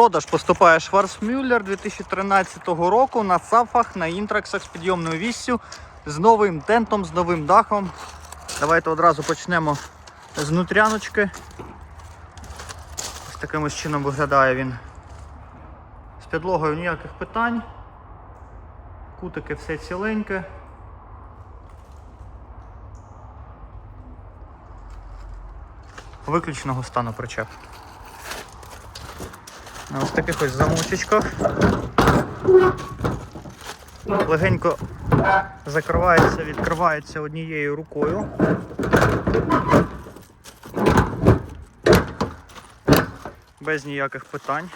продаж поступає Шварцмюллер 2013 року на сафах, на інтраксах з підйомною віссю, з новим тентом, з новим дахом. Давайте одразу почнемо з нутряночки. Ось таким ось чином виглядає він. З підлогою ніяких питань. Кутики все ціленьке. Виключеного стану причеп. Ось таких ось замочечках. Легенько закривається, відкривається однією рукою. Без ніяких питань.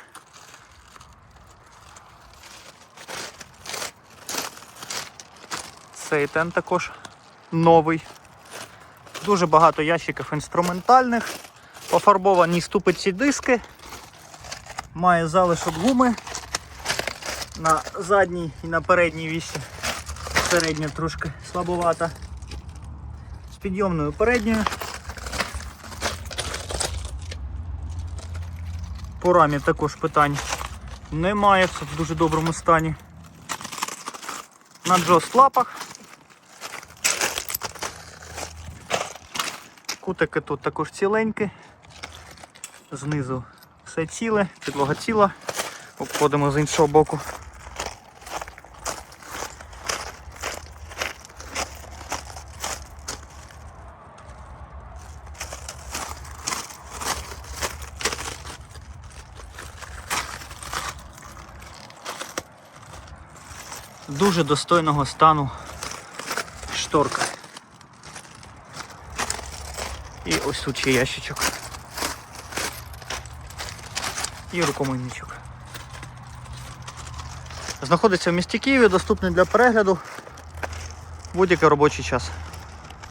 Цей тент також новий. Дуже багато ящиків інструментальних. Пофарбовані ступиці диски. Має залишок гуми на задній і на передній вісі. Середня трошки слабовата. З підйомною передньою. По рамі також питань немає, все в дуже доброму стані. На джост лапах. Кутики тут також ціленькі. Знизу все ціле, підлога ціла. Обходимо з іншого боку. Дуже достойного стану шторка. І ось тут ще ящичок. І рукомийничок. Знаходиться в місті Києві, доступний для перегляду будь-який робочий час.